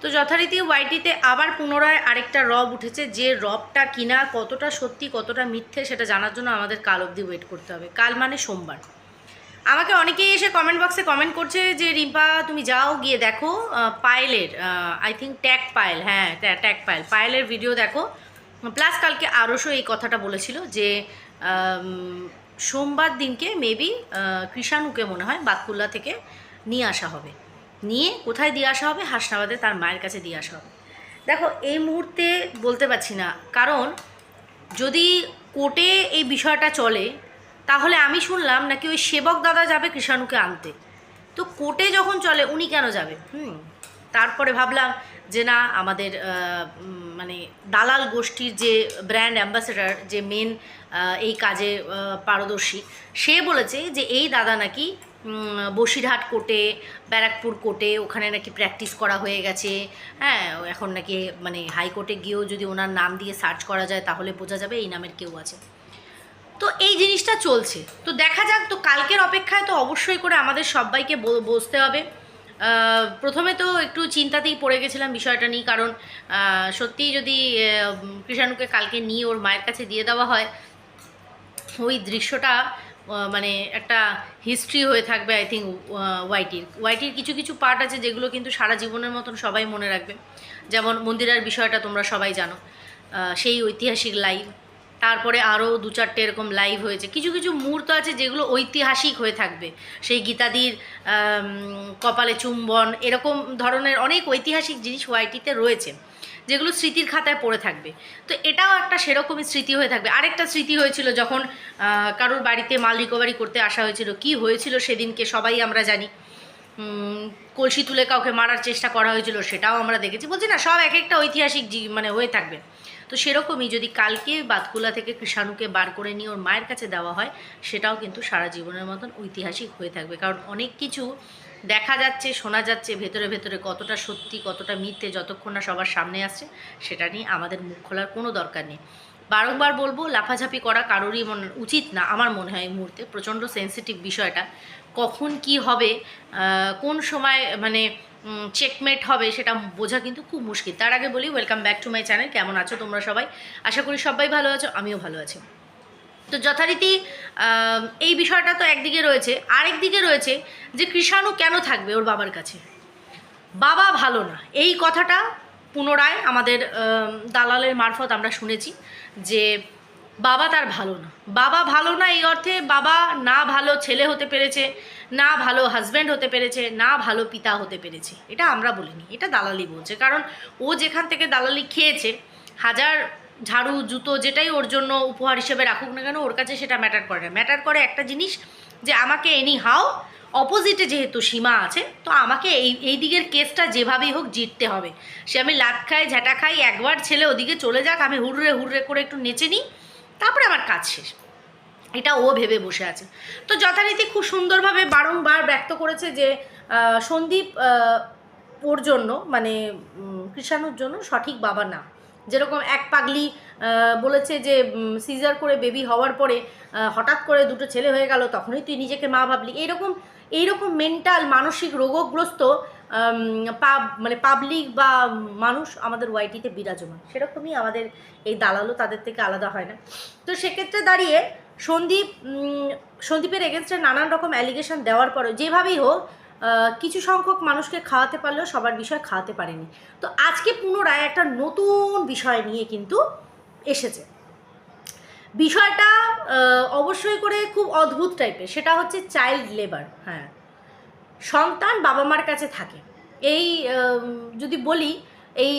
তো যথারীতি ওয়াইটিতে আবার পুনরায় আরেকটা রব উঠেছে, যে রবটা কিনা, কতটা সত্যি, কতটা মিথ্যে, সেটা জানার জন্য আমাদের কাল অবধি ওয়েট করতে হবে। কাল মানে সোমবার। আমাকে অনেকেই এসে কমেন্ট বক্সে কমেন্ট করছে যে, রিম্পা, তুমি যাও, গিয়ে দেখো পায়েলের আই থিঙ্ক ট্যাগ পায়েল হ্যাঁ ট্যাগ পায়েল পায়েলের ভিডিও দেখো। প্লাস কালকে আরশও এই কথাটা বলেছিল যে সোমবার দিনকে মেবি কৃষাণুকে মনে হয় বাতকুল্লা থেকে নিয়ে আসা হবে। নিয়ে কোথায় দিয়ে আসা হবে? হাসনাবাদে তার মায়ের কাছে দিয়ে আসা হবে। দেখো, এই মুহূর্তে বলতে পারছি না। কারণ যদি কোর্টে এই বিষয়টা চলে, তাহলে আমি শুনলাম নাকি ওই সেবক দাদা যাবে কৃষাণুকে আনতে। তো কোর্টে যখন চলে, উনি কেন যাবে? হুম। তারপরে ভাবলাম যে না, আমাদের মানে দালাল গোষ্ঠীর যে ব্র্যান্ড অ্যাম্বাসেডার, যে মেন এই কাজে পারদর্শী, সে বলেছে যে এই দাদা নাকি বসিরহাট কোর্টে, ব্যারাকপুর কোর্টে ওখানে নাকি প্র্যাকটিস করা হয়ে গেছে। হ্যাঁ এখন নাকি মানে হাইকোর্টে গিয়েও যদি ওনার নাম দিয়ে সার্চ করা যায় তাহলে বোঝা যাবে এই নামের কেউ আছে। তো এই জিনিসটা চলছে। তো দেখা যাক, তো কালকের অপেক্ষায় তো অবশ্যই করে আমাদের সবাইকে বসতে হবে। প্রথমে তো একটু চিন্তাতেই পড়ে গেছিলাম বিষয়টা নিয়ে, কারণ সত্যিই যদি কৃষাণুকে কালকে নিয়ে ওর মায়ের কাছে দিয়ে দেওয়া হয়, ওই দৃশ্যটা মানে একটা হিস্ট্রি হয়ে থাকবে আই থিঙ্ক ওয়াইটির ওয়াইটির কিছু কিছু পার্ট আছে যেগুলো কিন্তু সারা জীবনের মতন সবাই মনে রাখবে। যেমন মন্দিরার বিষয়টা তোমরা সবাই জানো। সেই ঐতিহাসিক লাইভ তারপরে আরও দু চারটে এরকম লাইভ হয়েছে। কিছু কিছু মুহূর্ত আছে যেগুলো ঐতিহাসিক হয়ে থাকবে। সেই গীতাদির কপালে চুম্বন এরকম ধরনের অনেক ঐতিহাসিক জিনিস ওয়াইটিতে রয়েছে, যেগুলো স্মৃতির খাতায় পড়ে থাকবে। তো এটাও একটা সেরকমই স্মৃতি হয়ে থাকবে। আরেকটা স্মৃতি হয়েছিল যখন কারোর বাড়িতে মাল রিকভারি করতে আসা হয়েছিল, কি হয়েছিল সেদিনকে সবাই আমরা জানি। কলসি তুলে কাউকে মারার চেষ্টা করা হয়েছিল, সেটাও আমরা দেখেছি। বলছি না, সব এক একটা ঐতিহাসিক মানে হয়ে থাকবে। তো সেরকমই যদি কালকে বাতকুলা থেকে কৃষাণুকে বার করে নিয়ে ওর মায়ের কাছে দেওয়া হয়, সেটাও কিন্তু সারা জীবনের মতন ঐতিহাসিক হয়ে থাকবে। কারণ অনেক কিছু দেখা যাচ্ছে, শোনা যাচ্ছে, ভেতরে ভেতরে কতটা সত্যি, কতটা মিথ্যে যতক্ষণ না সবার সামনে আসছে, সেটা নিয়ে আমাদের মুখ খোলার কোনো দরকার নেই। বারংবার বলব, লাফাঝাপি করা কারোরই মনে, উচিত না, আমার মনে হয় এই মুহূর্তে। প্রচণ্ড সেন্সিটিভ বিষয়টা। কখন কি হবে কোন সময় মানে চেকমেট হবে সেটা বোঝা কিন্তু খুব মুশকিল। তার আগে বলি welcome back to my channel কেমন আছো তোমরা সবাই? আশা করি সবাই ভালো আছো, আমিও ভালো আছি। তো যথারীতি এই বিষয়টা তো একদিকে রয়েছে। আরেক দিকে রয়েছে যে কৃষাণু কেন থাকবে ওর বাবার কাছে? বাবা ভালো না। এই কথাটা পুনরায় আমাদের দালালের মারফত আমরা শুনেছি যে বাবা তার ভালো না। বাবা ভালো না এই অর্থে বাবা না ভালো ছেলে হতে পেরেছে, না ভালো হাজব্যান্ড হতে পেরেছে, না ভালো পিতা হতে পেরেছে। এটা আমরা বলিনি এটা দালালি বলছে। কারণ ও যেখান থেকে দালালি খেয়েছে, হাজার ঝাড়ু, জুতো যেটাই ওর জন্য উপহার হিসেবে রাখুক না কেন, ওর কাছে সেটা ম্যাটার করে না। ম্যাটার করে একটা জিনিস যে আমাকে এনি হাও অপোজিটে যেহেতু সীমা আছে, তো আমাকে এই এই দিকের কেসটা যেভাবেই হোক জিততে হবে। সে আমি লাত খাই, ঝাঁটা খাই, একবার ছেলে ওদিকে চলে যাক, আমি হুররে হুররে করে একটু নেচে নিই তারপরে আমার কাজ শেষ। এটা ও ভেবে বসে আছে। তো যথারীতি খুব সুন্দরভাবে বারংবার ব্যক্ত করেছে যে সন্দীপ ওর জন্য মানে কৃষাণুর জন্য সঠিক বাবা না। যেরকম এক পাগলি বলেছে যে সিজার করে বেবি হওয়ার পরে হঠাৎ করে দুটো ছেলে হয়ে গেল, তখনই তুই নিজেকে মা ভাবলি। এইরকম এইরকম মেন্টাল মানসিক রোগগ্রস্ত মানে পাবলিক বা মানুষ আমাদের ওয়াইটিতে বিরাজমান। সেরকমই আমাদের এই দালালও তাদের থেকে আলাদা হয় না। তো সেক্ষেত্রে দাঁড়িয়ে সন্দীপ সন্দীপের এগেনস্টে নানান রকম অ্যালিগেশন দেওয়ার পরে যেভাবেই হোক কিছু সংখ্যক মানুষকে খাওয়াতে পারলেও সবার বিষয় খাওয়াতে পারেনি। তো আজকে পুনরায় একটা নতুন বিষয় নিয়ে কিন্তু এসেছে। বিষয়টা অবশ্যই করে খুব অদ্ভুত টাইপের সেটা হচ্ছে চাইল্ড লেবার হ্যাঁ। সন্তান বাবা মার কাছে থাকে। এই যদি বলি, এই,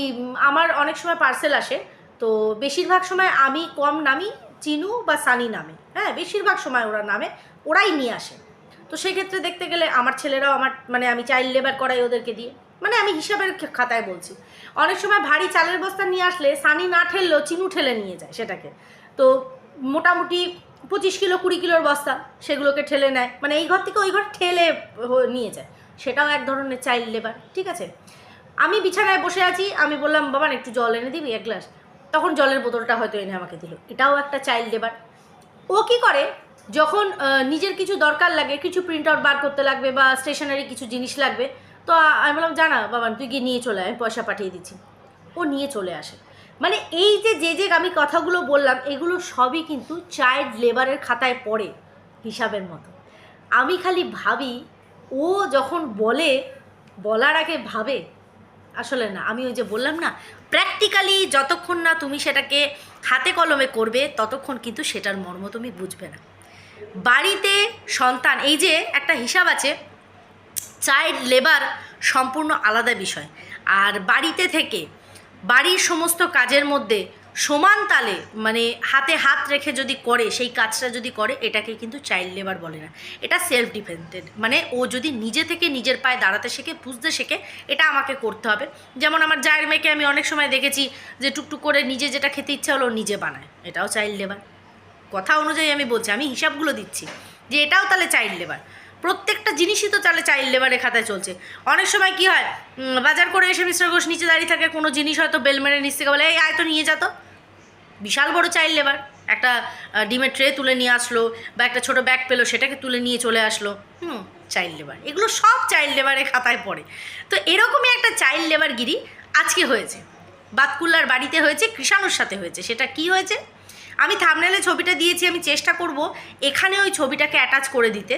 আমার অনেক সময় পার্সেল আসে, তো বেশিরভাগ সময় আমি কম নামি, চিনু বা সানি নামে। হ্যাঁ বেশিরভাগ সময় ওরা নামে, ওরাই নিয়ে আসে। তো সেক্ষেত্রে দেখতে গেলে আমার ছেলেরাও আমার মানে আমি চাইল্ড লেবার করাই ওদেরকে দিয়ে। মানে আমি হিসাবের খাতায় বলছি। অনেক সময় ভারী চালের বস্তা নিয়ে আসলে সানি না ঠেললেও চিনু ঠেলে নিয়ে যায় সেটাকে। তো মোটামুটি পঁচিশ কিলো, কুড়ি কিলোর বস্তা, সেগুলোকে ঠেলে নেয়। মানে এই ঘর থেকে ওই ঘর ঠেলে নিয়ে যায়। সেটাও এক ধরনের চাইল্ড লেবার ঠিক আছে? আমি বিছানায় বসে আছি, আমি বললাম, বাবা একটু জল এনে দিবি, এক গ্লাস। তখন জলের বোতলটা হয়তো এনে আমাকে দিল। এটাও একটা চাইল্ড লেবার ও কি করে? যখন নিজের কিছু দরকার লাগে, কিছু প্রিন্ট আউট বার করতে লাগবে বা স্টেশনারি কিছু জিনিস লাগবে, তো আমি বললাম, জানা, বাবা, তুই গিয়ে নিয়ে চলে আমি পয়সা পাঠিয়ে দিচ্ছি। ও নিয়ে চলে আসে। মানে এই যে যে যে আমি কথাগুলো বললাম, এগুলো সবই কিন্তু চাইল্ড লেবারের খাতায় পড়ে হিসাবের মতো। আমি খালি ভাবি, ও যখন বলে, বলার আগে ভাবে, আসলে না, আমি ওই যে বললাম না প্র্যাকটিক্যালি যতক্ষণ না তুমি সেটাকে হাতে কলমে করবে, ততক্ষণ কিন্তু সেটার মর্ম তুমি বুঝবে না। বাড়িতে সন্তান, এই যে একটা হিসাব আছে চাইল্ড লেবার সম্পূর্ণ আলাদা বিষয়। আর বাড়িতে থেকে বাড়ির সমস্ত কাজের মধ্যে সমান তালে মানে হাতে হাত রেখে যদি করে, সেই কাজটা যদি করে, এটাকে কিন্তু চাইল্ড লেবার বলে না। এটা সেলফ ডিপেন্ডেন্ট মানে ও যদি নিজে থেকে নিজের পায়ে দাঁড়াতে শেখে, বুঝতে শেখে, এটা আমাকে করতে হবে। যেমন আমার জায়ের মেয়েকে আমি অনেক সময় দেখেছি যে টুকটুক করে নিজে যেটা খেতে ইচ্ছা হলো নিজে বানায়। এটাও চাইল্ড লেবার কথা অনুযায়ী আমি বলছি, আমি হিসাবগুলো দিচ্ছি যে এটাও তাহলে চাইল্ড লেবার প্রত্যেকটা জিনিসই তো তাহলে চাইল্ড লেবারের খাতায় চলছে। অনেক সময় কি হয় বাজার করে এসে মিস্টার ঘোষ নিচে দাঁড়িয়ে থাকে, কোনো জিনিস হয়তো বেল মেরে নিচ থেকে বলে, এই, আয় তো নিয়ে যেত বিশাল বড় চাইল্ড লেবার একটা ডিমের ট্রে তুলে নিয়ে আসলো, বা একটা ছোট ব্যাগ পেল, সেটাকে তুলে নিয়ে চলে আসলো। হুম চাইল্ড লেবার এগুলো সব চাইল্ড লেবারের খাতায় পড়ে। তো এরকমই একটা চাইল্ড লেবারগিরি আজকে হয়েছে। বাতকুল্লার বাড়িতে হয়েছে, কৃষাণুর সাথে হয়েছে। সেটা কি হয়েছে? আমি থামনেলে ছবিটা দিয়েছি, আমি চেষ্টা করব এখানে ওই ছবিটাকে অ্যাটাচ করে দিতে।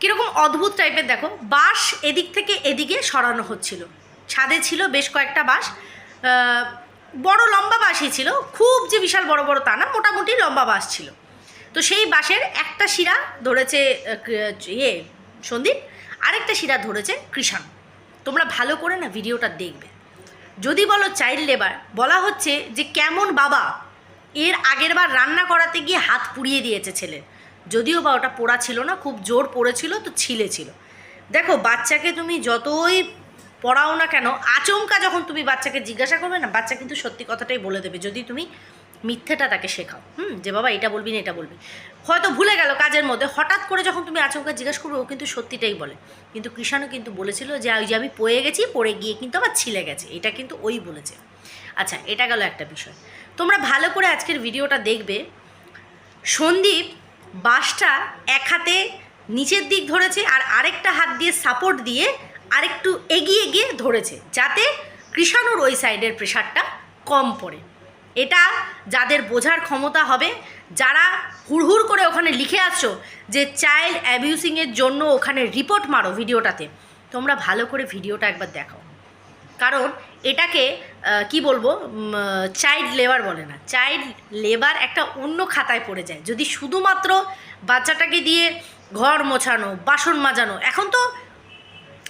কীরকম অদ্ভুত টাইপের দেখো, বাঁশ এদিক থেকে এদিকে সরানো হচ্ছিল। ছাদে ছিল বেশ কয়েকটা বাঁশ বড় লম্বা বাঁশই ছিল, খুব যে বিশাল বড় বড় তা না, মোটামুটি লম্বা বাঁশ ছিল। তো সেই বাঁশের একটা শিরা ধরেছে ইয়ে সন্দীপ, আরেকটা শিরা ধরেছে কৃষাণ। তোমরা ভালো করে না ভিডিওটা দেখবে। যদি বলো চাইল্ড লেবার বলা হচ্ছে যে কেমন বাবা এর আগের বার রান্না করাতে গিয়ে হাত পুড়িয়ে দিয়েছে ছেলের যদিও বা ওটা পোড়া ছিল না, খুব জোর পড়েছিল তো ছিলে ছিল। দেখো, বাচ্চাকে তুমি যতই পড়াও না কেন, আচমকা যখন তুমি বাচ্চাকে জিজ্ঞাসা করবে না, বাচ্চা কিন্তু সত্যি কথাটাই বলে দেবে, যদি তুমি মিথ্যেটা তাকে শেখাও। হুম, যে বাবা এটা বলবি না, এটা বলবি। হয়তো ভুলে গেল কাজের মধ্যে, হঠাৎ করে যখন তুমি আচমকা জিজ্ঞাসা করবে, ও কিন্তু সত্যিটাই বলে। কিন্তু কৃষাণও কিন্তু বলেছিল যে, ওই যে আমি পড়ে গেছি, পড়ে গিয়ে কিন্তু আমার ছিলে গেছে। এটা কিন্তু ওই বলেছে। আচ্ছা এটা গেল একটা বিষয়। তোমরা ভালো করে আজকের ভিডিওটা দেখবে। সন্দীপ বাঁশটা এক হাতে নিচের দিক ধরেছে আর আরেকটা হাত দিয়ে সাপোর্ট দিয়ে আরেকটু এগিয়ে গিয়ে ধরেছে, যাতে কৃষাণুর ওই সাইডের প্রেশারটা কম পড়ে। এটা যাদের বোঝার ক্ষমতা হবে, যারা হুড়হুড় করে ওখানে লিখে আসছো যে চাইল্ড অ্যাবিউসিংয়ের জন্য ওখানে রিপোর্ট মারো ভিডিওটাতে, তোমরা ভালো করে ভিডিওটা একবার দেখাও। কারণ এটাকে কি বলব? চাইল্ড লেবার বলে না। চাইল্ড লেবার একটা অন্য খাতায় পড়ে যায়। যদি শুধুমাত্র বাচ্চাটাকে দিয়ে ঘর মোছানো, বাসন মাজানো, এখন তো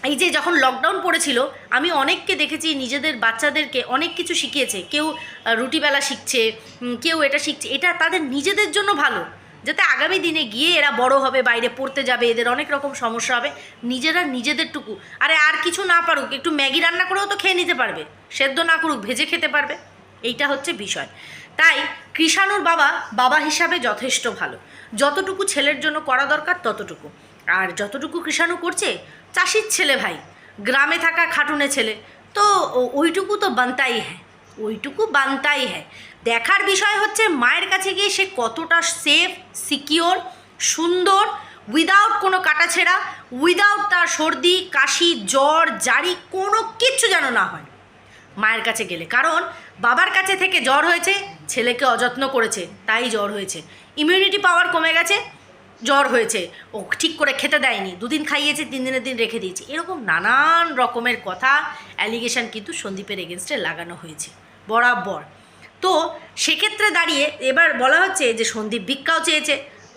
এই যে যখন লকডাউন পড়েছিল, আমি অনেককে দেখেছি, নিজেদের বাচ্চাদেরকে অনেক কিছু শিখিয়েছে। কেউ রুটিবেলা শিখছে কেউ এটা শিখছে। এটা তাদের নিজেদের জন্য ভালো। যাতে আগামী দিনে গিয়ে এরা বড় হবে, বাইরে পড়তে যাবে, এদের অনেক রকম সমস্যা হবে, নিজেরা নিজেদেরটুকু। আরে আর কিছু না পারুক, একটু ম্যাগি রান্না করেও তো খেয়ে নিতে পারবে, সেদ্ধ না করুক, ভেজে খেতে পারবে, এইটা হচ্ছে বিষয়। তাই কৃষাণুর বাবা বাবা হিসাবে যথেষ্ট ভালো। যতটুকু ছেলের জন্য করা দরকার ততটুকু। আর যতটুকু কৃষাণু করছে, চাষির ছেলে ভাই, গ্রামে থাকা খাটুনে ছেলে, তো ওইটুকু তো বানতাই হ্যাঁ ওইটুকু বানতাই হ্যাঁ দেখার বিষয় হচ্ছে মায়ের কাছে গিয়ে সে কতটা সেফ সিকিওর সুন্দর উইদাউট কোনো কাটাছেড়া উইদাউট তার সর্দি, কাশি, জ্বর, জারি, কোনো কিচ্ছু যেন না হয়। মায়ের কাছে গেলে। কারণ বাবার কাছে থেকে জ্বর হয়েছে, ছেলেকে অযত্ন করেছে, তাই জ্বর হয়েছে। ইমিউনিটি পাওয়ার কমে গেছে, জ্বর হয়েছে। ও ঠিক করে খেতে দেয়নি। দুদিন খাইয়েছে, তিন দিনের দিন রেখে দিয়েছে। এরকম নানান রকমের কথা অ্যালিগেশন কিন্তু সন্দীপের এগেনস্টে লাগানো হয়েছে। বরাবর। তো সেক্ষেত্রে দাঁড়িয়ে এবার বলা হচ্ছে যে সন্দীপ ভিক্ষাও চেয়েছে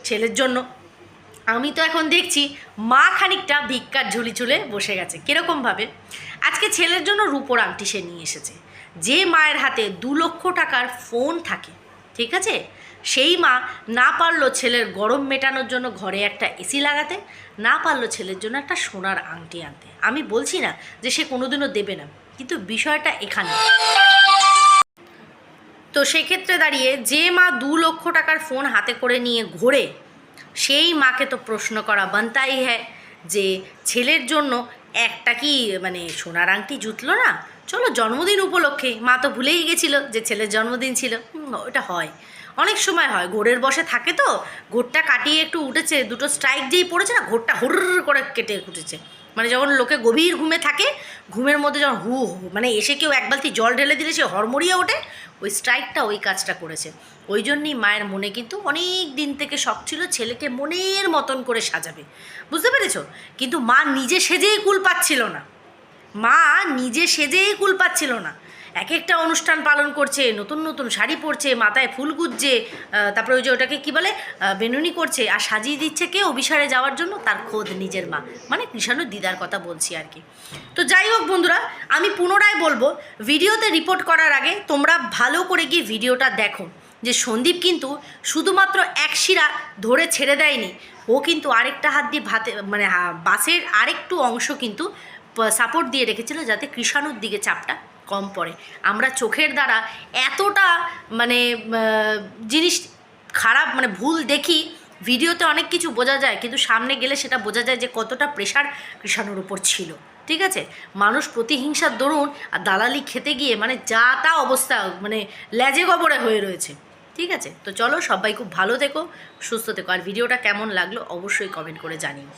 ছেলের জন্য। আমি তো এখন দেখছি মা খানিকটা ভিক্ষার ঝুলি ঝুলে বসে গেছে, কীরকমভাবে? আজকে ছেলের জন্য রূপোর আংটি সে নিয়ে এসেছে। যে মায়ের হাতে দু লক্ষ টাকার ফোন থাকে, ঠিক আছে? সেই মা না পারল ছেলের গরম মেটানোর জন্য ঘরে একটা এসি লাগাতে, না পারল ছেলের জন্য একটা সোনার আংটি আনতে। আমি বলছি না যে সে কোনোদিনও দেবে না, কিন্তু বিষয়টা এখানে। তো সেক্ষেত্রে দাঁড়িয়ে যে মা দু লক্ষ টাকার ফোন হাতে করে নিয়ে ঘোরে, সেই মাকে তো প্রশ্ন করা বানতাই হ্যাঁ যে ছেলের জন্য একটা কি মানে সোনার আংটি জুতলো না? চলো জন্মদিন উপলক্ষে। মা তো ভুলেই গেছিল যে ছেলের জন্মদিন ছিল। ওটা হয়। অনেক সময় হয়। ঘোরের বসে থাকে তো। ঘোরটা কাটিয়ে একটু উঠেছে। দুটো স্ট্রাইক যেই পড়েছে না, ঘোরটা হুর করে কেটে উঠেছে। মানে যখন লোকে গভীর ঘুমে থাকে, ঘুমের মধ্যে যখন হু হু মানে এসে কেউ এক বালতি জল ঢেলে দিলে সে হরমরিয়ে ওঠে, ওই স্ট্রাইকটা ওই কাজটা করেছে। ওই জন্যই মায়ের মনে কিন্তু অনেক দিন থেকে শখ ছিল ছেলেকে মনের মতন করে সাজাবে। বুঝতে পেরেছ? কিন্তু মা নিজে সেজেই কুল পাচ্ছিল না। মা নিজে সেজেই কুল পাচ্ছিল না। এক একটা অনুষ্ঠান পালন করছে, নতুন নতুন শাড়ি পরছে, মাথায় ফুল গুজছে তারপরে ওই যে ওটাকে কী বলে বেনুনি করছে আর সাজিয়ে দিচ্ছে কে অভিসারে যাওয়ার জন্য? তার খোদ নিজের মা। মানে কৃষাণু দিদার কথা বলছি আর কি। তো যাই হোক বন্ধুরা, আমি পুনরায় বলব, ভিডিওতে রিপোর্ট করার আগে তোমরা ভালো করে গিয়ে ভিডিওটা দেখো যে সন্দীপ কিন্তু শুধুমাত্র এক শিরা ধরে ছেড়ে দেয়নি। ও কিন্তু আরেকটা হাত দিয়ে ভাতে মানে বাসের আরেকটু অংশ কিন্তু সাপোর্ট দিয়ে রেখেছিল যাতে কৃষাণুর দিকে চাপটা কম পড়ে। আমরা চোখের দ্বারা এতটা মানে জিনিস খারাপ মানে ভুল দেখি, ভিডিওতে অনেক কিছু বোঝা যায়, কিন্তু সামনে গেলে সেটা বোঝা যায় যে কতটা প্রেশার কৃষাণুর উপর ছিল। ঠিক আছে? মানুষ প্রতিহিংসার দরুন আর দালালি খেতে গিয়ে মানে যা তা অবস্থা মানে লেজে গবরে হয়ে রয়েছে। ঠিক আছে? তো চলো সবাই খুব ভালো থেকো, সুস্থ থেকো। আর ভিডিওটা কেমন লাগল অবশ্যই কমেন্ট করে জানিও।